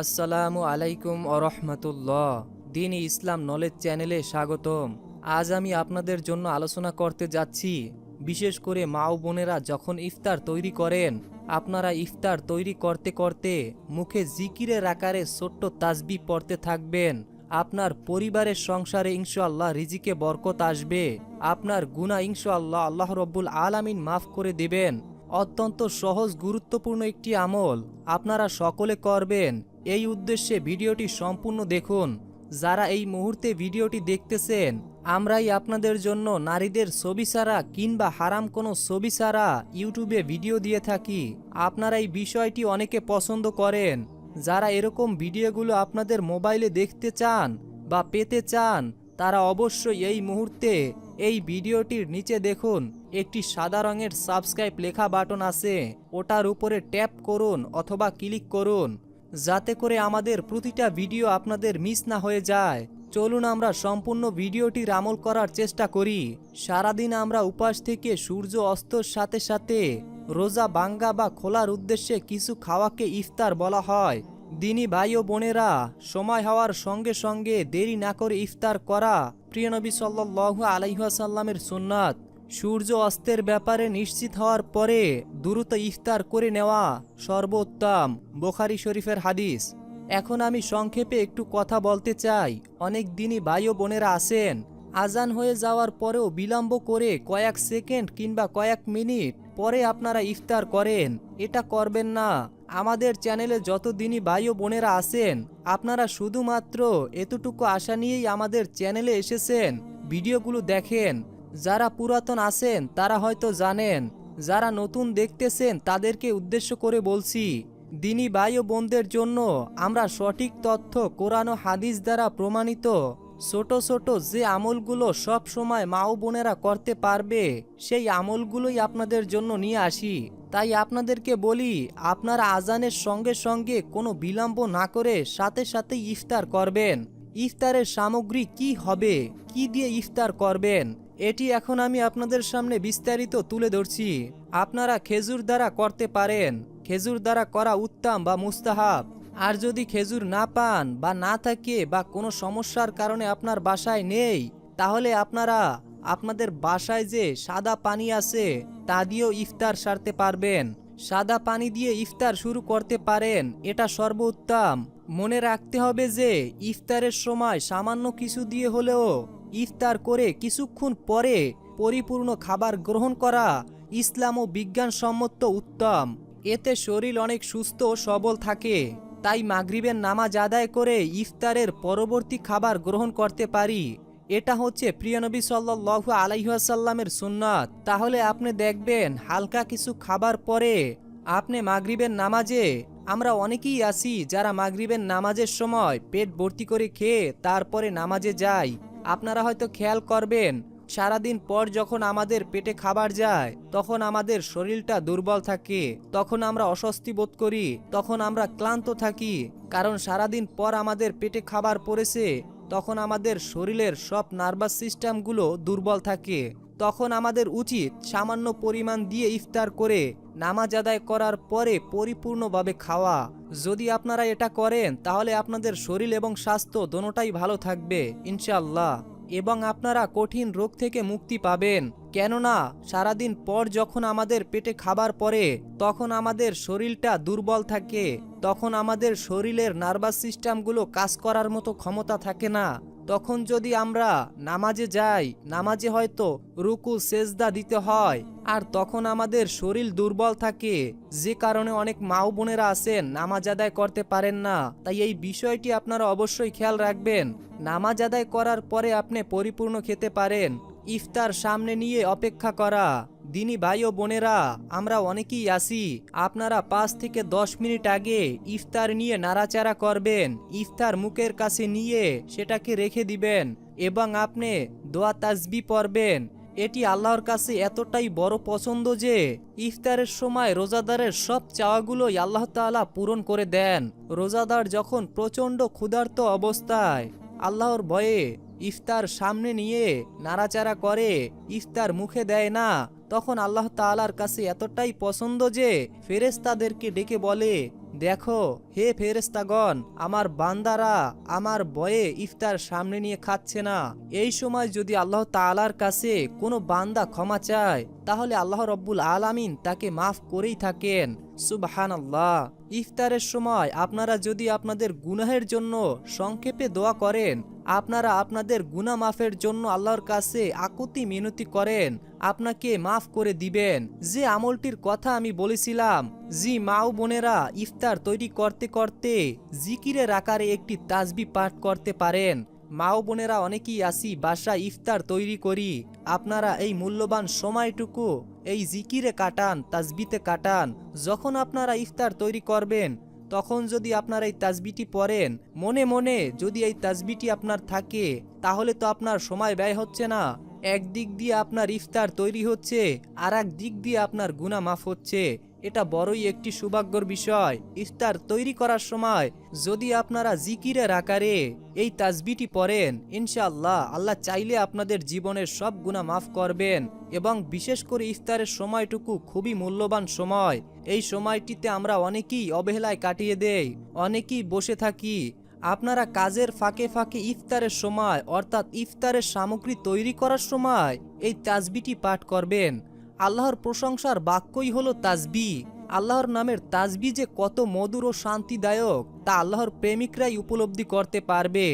আসসালামু আলাইকুম আরহামতুল্লাহ দিন ইসলাম নলেজ চ্যানেলে স্বাগতম। আজ আমি আপনাদের জন্য আলোচনা করতে যাচ্ছি। বিশেষ করে মা ও বোনেরা যখন ইফতার তৈরি করেন, আপনারা ইফতার তৈরি করতে করতে মুখে জিকিরের আকারে ছোট্ট তাসবি পড়তে থাকবেন। আপনার পরিবারের সংসারে ইনশাআল্লাহ রিজিকে বরকত আসবে। আপনার গুণা ইনশাআল্লাহ আল্লাহ রব্বুল আলামিন মাফ করে দেবেন। অত্যন্ত সহজ, গুরুত্বপূর্ণ একটি আমল আপনারা সকলে করবেন। এই উদ্দেশ্যে ভিডিওটি সম্পূর্ণ দেখুন। যারা এই মুহূর্তে ভিডিওটি দেখতেছেন, আমরাই আপনাদের জন্য নারীদের ছবি ছাড়া কিংবা হারাম কোনো ছবি ছাড়া ইউটিউবে ভিডিও দিয়ে থাকি। আপনারা এই বিষয়টি অনেকে পছন্দ করেন। যারা এরকম ভিডিওগুলো আপনাদের মোবাইলে দেখতে চান বা পেতে চান, তারা অবশ্যই এই মুহূর্তে এই ভিডিওটির নিচে দেখুন, একটি সাদা রঙের সাবস্ক্রাইব লেখা বাটন আছে। ওটার উপরে ট্যাপ করুন অথবা ক্লিক করুন। যাতে করে আমাদের প্রতিটা ভিডিও আপনাদের মিস না হয়ে যায়। চলুন আমরা সম্পূর্ণ ভিডিওটির আমল করার চেষ্টা করি। সারাদিন আমরা উপাস থেকে সূর্য অস্তর সাথে সাথে রোজা বাঙ্গা বা খোলার উদ্দেশ্যে কিছু খাওয়াকে ইফতার বলা হয়। দিনী ভাই ও বোনেরা, সময় হওয়ার সঙ্গে সঙ্গে দেরি না করে ইফতার করা প্রিয়নবী সাল্লাল্লাহু আলাইহাসাল্লামের সুন্নাত। সূর্য অস্তের ব্যাপারে নিশ্চিত হওয়ার পরে দ্রুত ইফতার করে নেওয়া সর্বোত্তম বোখারি শরীফের হাদিস। এখন আমি সংক্ষেপে একটু কথা বলতে চাই। অনেক দিনই ভাই ও বোনেরা আছেন। আজান হয়ে যাওয়ার পরেও বিলম্ব করে কয়েক সেকেন্ড কিংবা কয়েক মিনিট পরে আপনারা ইফতার করেন। এটা করবেন না। আমাদের চ্যানেলে যত দিনই ভাই ও বোনেরা আছেন, আপনারা শুধুমাত্র এতটুকু আশা নিয়েই আমাদের চ্যানেলে এসেছেন। ভিডিওগুলো দেখেন। যারা পুরাতন আছেন, তারা হয়তো জানেন, যারা নতুন দেখতেছেন, তাদেরকে উদ্দেশ্য করে বলছি, দিনী ভাই ও বোনদের জন্য আমরা সঠিক তথ্য কোরআন হাদিস দ্বারা প্রমাণিত। ছোট ছোট যে আমলগুলো সব সময় মা ও বোনেরা করতে পারবে, সেই আমলগুলোই আপনাদের জন্য নিয়ে আসি। তাই আপনাদেরকে বলি, আপনারা আজানের সঙ্গে সঙ্গে কোনো বিলম্ব না করে সাথে সাথে ইফতার করবেন। ইফতারের সামগ্রী কি হবে, কি দিয়ে ইফতার করবেন এটি এখন আমি আপনাদের সামনে বিস্তারিত তুলে ধরছি। আপনারা খেজুর দ্বারা করতে পারেন। খেজুর দ্বারা করা উত্তম বা মুস্তাহাব। আর যদি খেজুর না পান বা না থাকে বা কোনো সমস্যার কারণে আপনার বাসায় নেই, তাহলে আপনারা আপনাদের বাসায় যে সাদা পানি আছে, তা দিয়েও ইফতার সারতে পারবেন। সাদা পানি দিয়ে ইফতার শুরু করতে পারেন। এটা সর্বোত্তম। মনে রাখতে হবে যে, ইফতারের সময় সামান্য কিছু দিয়ে হলেও ইফতার করে কিছুক্ষণ পরে পরিপূর্ণ খাবার গ্রহণ করা ইসলাম ও বিজ্ঞানসম্মত উত্তম। এতে শরীর অনেক সুস্থ ও সবল থাকে। তাই মাগরিবের নামাজ আদায় করে ইফতারের পরবর্তী খাবার গ্রহণ করতে পারি। এটা হচ্ছে প্রিয়নবী সাল্লাল্লাহু আলাইহাসাল্লামের সুন্নাত। তাহলে আপনি দেখবেন হালকা কিছু খাবার পরে আপনি মাগরিবের নামাজে, আমরা অনেকেই আছি যারা মাগরিবের নামাজের সময় পেট ভর্তি করে খেয়ে তারপরে নামাজে যাই আপনারা হয়তো খেয়াল করবেন, সারাদিন পর যখন আমাদের পেটে খাবার যায়, তখন আমাদের শরীরটা দুর্বল থাকে, তখন আমরা অস্বস্তি বোধ করি, তখন আমরা ক্লান্ত থাকি, কারণ সারাদিন পর আমাদের পেটে খাবার পড়েছে, তখন আমাদের শরীরের সব নার্ভাস সিস্টেমগুলো দুর্বল থাকে, তখন আমাদের উচিত সামান্য পরিমাণ দিয়ে ইফতার করে, নামাজ আদায় করার পরে পরিপূর্ণভাবে খাওয়া। যদি আপনারা এটা করেন, তাহলে আপনাদের শরীর এবং স্বাস্থ্য দোনোটাই ভালো থাকবে ইনশাল্লাহ এবং আপনারা কঠিন রোগ থেকে মুক্তি পাবেন। কেননা, সারাদিন পর যখন আমাদের পেটে খাবার পরে তখন আমাদের শরীরটা দুর্বল থাকে, তখন আমাদের শরীরের নার্ভাস সিস্টেমগুলো কাজ করার মতো ক্ষমতা থাকে না। তখন যদি আমরা নামাজে যাই, নামাজে হয়তো রুকু, সেজদা দিতে হয়। আর তখন আমাদের শরীর দুর্বল থাকে। যে কারণে অনেক মাও বোনেরা আছেন, নামাজ আদায় করতে পারেন না। তাই এই বিষয়টি আপনারা অবশ্যই খেয়াল রাখবেন। নামাজ আদায় করার পরে আপনি পরিপূর্ণ খেতে পারেন। ইফতার সামনে নিয়ে অপেক্ষা করা। দিনী ভাই ও বোনেরা, আমরা অনেকেই আসি আপনারা পাঁচ থেকে দশ মিনিট আগে ইফতার নিয়ে নাড়াচাড়া করবেন। ইফতার মুখের কাছে নিয়ে সেটাকে রেখে দিবেন এবং আপনি দোয়া তাজবি পড়বেন। এটি আল্লাহর কাছে এতটাই বড় পছন্দ যে ইফতারের সময় রোজাদারের সব চাওয়াগুলোই আল্লাহ তাআলা পূরণ করে দেন। রোজাদার যখন প্রচণ্ড ক্ষুধার্ত অবস্থায়, আল্লাহর ভয়ে ইফতার সামনে নিয়ে নাড়াচাড়া করে, ইফতার মুখে দেয় না। তখন আল্লাহ তাআলার কাছে এতটাই পছন্দ যে ফেরেশতাদেরকে ডেকে বলে, দেখো, হে ফেরেস্তাগণ আমার বান্দারা আমার বয়ে ইফতার সামনে নিয়ে খাচ্ছে না। এই সময় যদি আল্লাহ তাআলার কাছে কোনো বান্দা ক্ষমা চায়, তাহলে আল্লাহ রব্বুল আলামিন তাকে মাফ করেই থাকেন। সুবহান আল্লাহ ইফতারের সময় আপনারা যদি আপনাদের গুনাহের জন্য সংক্ষেপে দোয়া করেন, আপনারা আপনাদের গুনা মাফের জন্য আল্লাহর কাছে আকুতি মিনতি করেন, আপনাকে মাফ করে দিবেন। যে আমলটির কথা আমি বলেছিলাম, জি মাও বোনেরা ইফতার তৈরি করতে করতে জিকিরের আকারে একটি তাজবি পাঠ করতে পারেন। মাও বোনেরা অনেকেই আসি বাসা ইফতার তৈরি করি। আপনারা এই মূল্যবান সময়টুকু এই জিকিরে কাটান, তাজবিতে কাটান। যখন আপনারা ইফতার তৈরি করবেন, তখন যদি আপনার এই তাজবিটি পড়েন, মনে মনে যদি এই তাজবিটি আপনার থাকে, তাহলে তো আপনার সময় ব্যয় হচ্ছে না। এক দিক দিয়ে আপনার ইফতার তৈরি হচ্ছে আর এক দিক দিয়ে আপনার গুণা মাফ হচ্ছে। এটা বড়ই একটি সৌভাগ্যর বিষয়। ইফতার তৈরি করার সময় যদি আপনারা জিকিরের আকারে এই তাজবিটি পড়েন, ইনশাআল্লাহ আল্লাহ চাইলে আপনাদের জীবনের সব গুণা মাফ করবেন এবং বিশেষ করে ইফতারের সময়টুকু খুবই মূল্যবান সময়। এই সময়টিতে আমরা অনেকেই অবহেলায় কাটিয়ে দেই, অনেকেই বসে থাকি। আপনারা কাজের ফাঁকে ফাঁকে ইফতারের সময়, অর্থাৎ ইফতারের সামগ্রী তৈরি করার সময় এই তাজবিটি পাঠ করবেন। আল্লাহর প্রশংসার বাক্যই হলো তাজবি আল্লাহর নামের তাজবি যে কত মধুর ও শান্তিদায়ক, তা আল্লাহর প্রেমিকরাই উপলব্ধি করতে পারবে।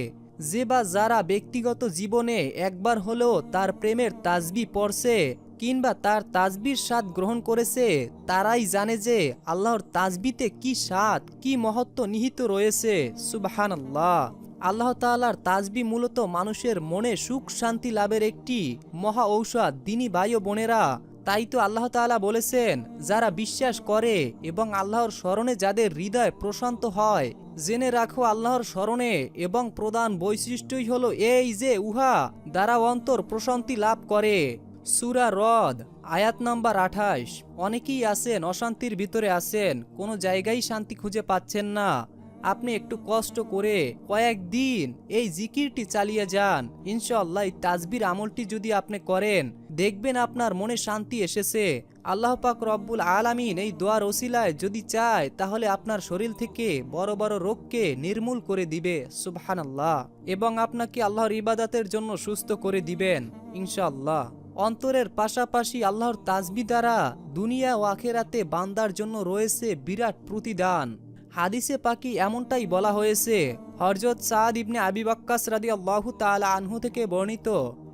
যে বা যারা ব্যক্তিগত জীবনে একবার হলেও তার প্রেমের তাজবি পড়ছে কিংবা তার তাজবির স্বাদ গ্রহণ করেছে, তারাই জানে যে আল্লাহর তাজবিতে কি স্বাদ, কি মহত্ব নিহিত রয়েছে। সুবাহান আল্লাহ আল্লাহ তাআলার তাজবি মূলত মানুষের মনে সুখ শান্তি লাভের একটি মহা ঔষধ। দিনী ও বোনেরা তাই তো আল্লাহ তাআলা বলেছেন, যারা বিশ্বাস করে এবং আল্লাহর স্মরণে যাদের হৃদয় প্রশান্ত হয়, জেনে রাখো আল্লাহর স্মরণে এবং প্রধান বৈশিষ্ট্যই হলো এই যে উহা দ্বারা অন্তর প্রশান্তি লাভ করে। সুরা রদ, আয়াত নাম্বার আঠাশ। অনেকেই আছেন, অশান্তির ভিতরে আছেন, কোনো জায়গায় শান্তি খুঁজে পাচ্ছেন না। আপনি একটু কষ্ট করে কয়েকদিন এই জিকিরটি চালিয়ে যান। ইনশাল্লাহ এই তাজবির আমলটি যদি আপনি করেন, দেখবেন আপনার মনে শান্তি এসেছে। আল্লাহ পাক রব্বুল আলামিন এই দোয়ার ওসিলায় যদি চায়, তাহলে আপনার শরীর থেকে বড় বড় রোগকে নির্মূল করে দিবে, সুবহানাল্লাহ। এবং আপনাকে আল্লাহর ইবাদাতের জন্য সুস্থ করে দিবেন ইনশাল্লাহ অন্তরের পাশাপাশি আল্লাহর তাজবি দ্বারা দুনিয়া ও আখেরাতে বান্দার জন্য রয়েছে বিরাট প্রতিদান। হাদিসে পাকি এমনটাই বলা হয়েছে। হরজত সাদ ইবনে আবি বাক্কাস রাদি আল্লাহ তালা আনহু থেকে বর্ণিত।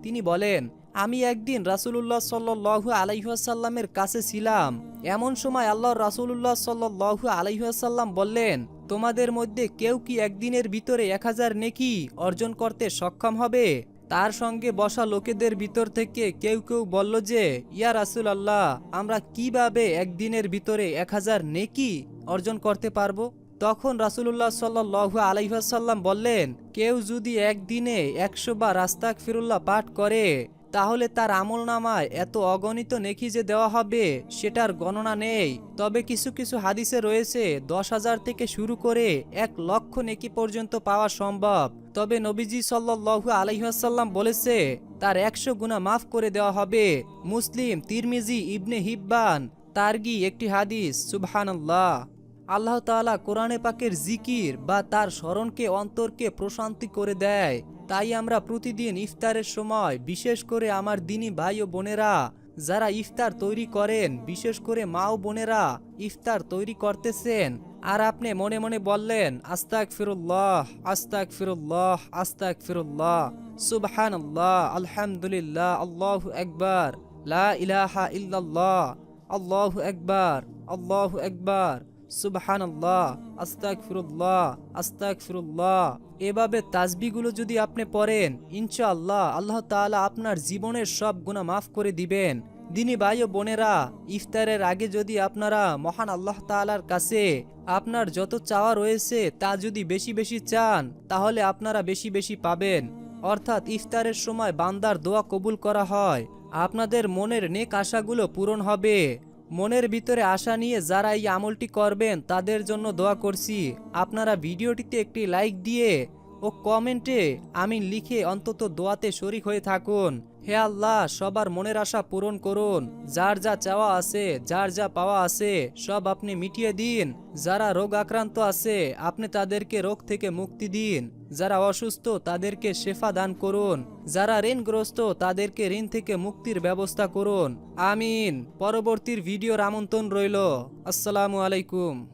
তিনি বলেন, আমি একদিন রাসুলুল্লাহ সাল্লু আলাইহাসাল্লামের কাছে ছিলাম। এমন সময় আল্লাহর রাসুলুল্লাহ সাল্লু আলাইহাসাল্লাম বললেন, তোমাদের মধ্যে কেউ কি একদিনের ভিতরে এক হাজার নেকি অর্জন করতে সক্ষম হবে? তার সঙ্গে বসা লোকেদের ভিতর থেকে কেউ কেউ বলল যে, ইয়া রাসুল আল্লাহ আমরা কীভাবে একদিনের ভিতরে এক হাজার নেকি অর্জন করতে পারব? তখন রাসুলুল্লাহ সাল্লু আলাইসাল্লাম বললেন, কেউ যদি একদিনে একশো বা রাস্তাক ফিরুল্লাহ পাঠ করে, তাহলে তার আমল নামায় এত অগণিত নেকি যে দেওয়া হবে, সেটার গণনা নেই। তবে কিছু কিছু হাদিসে রয়েছে, দশ হাজার থেকে শুরু করে এক লক্ষ নেকি পর্যন্ত পাওয়া সম্ভব। তবে নবীজি সাল্লু আলহিহাসাল্লাম বলেছে, তার একশো গুণা মাফ করে দেওয়া হবে। মুসলিম, তিরমিজি, ইবনে হিব্বান, তারগি একটি হাদিস, সুবহানাল্লাহ। আল্লাহ তাআলা কোরআনে পাকের জিকির বা তার স্মরণকে, অন্তরকে প্রশান্তি করে দেয়। তাই আমরা প্রতিদিন ইফতারের সময়, বিশেষ করে আমার দিনী ভাই ও বোনেরা, যারা ইফতার তৈরি করেন, বিশেষ করে মা ও বোনেরা ইফতার তৈরি করতেছেন। আর আপনি মনে মনে বললেন আস্তাক ফিরুল্লাহ আস্তাক ফিরুল্লাহ আস্তাক ফিরুল্লাহ সুবহান আল্লাহ আলহামদুলিল্লাহ, আল্লাহ একবার লা ইলাহা ইল্লাল্লাহ, আল্লাহ একবার আল্লাহ একবার সুবহান আল্লাহ আস্তাক ফিরুল্লাহ আস্তাক এভাবে তাজবিগুলো যদি আপনি পড়েন, ইনশাআল্লাহ আল্লাহ তাআলা আপনার জীবনের সব গুণা মাফ করে দিবেন। দিনী ভাই ও বোনেরা, ইফতারের আগে যদি আপনারা মহান আল্লাহ তাআলার কাছে আপনার যত চাওয়া রয়েছে তা যদি বেশি বেশি চান, তাহলে আপনারা বেশি বেশি পাবেন। অর্থাৎ ইফতারের সময় বান্দার দোয়া কবুল করা হয়। আপনাদের মনের নেক আশাগুলো পূরণ হবে। মনের ভিতরে আশা নিয়ে যারা এই আমলটি করবেন, তাদের জন্য দোয়া করছি। আপনারা ভিডিওটিতে একটি লাইক দিয়ে ও কমেন্টে আমি লিখে অন্তত দোয়াতে শরিক হয়ে থাকুন। হে আল্লাহ, সবার মনের আশা পূরণ করুন। যার যা চাওয়া আছে, যার যা পাওয়া আছে, সব আপনি মিটিয়ে দিন। যারা রোগ আক্রান্ত আছে, আপনি তাদেরকে রোগ থেকে মুক্তি দিন। যারা অসুস্থ, তাদেরকে শেফা দান করুন। যারা ঋণগ্রস্ত, তাদেরকে ঋণ থেকে মুক্তির ব্যবস্থা করুন। আমিন। পরবর্তীর ভিডিওর আমন্ত্রণ রইল। আসসালামু আলাইকুম।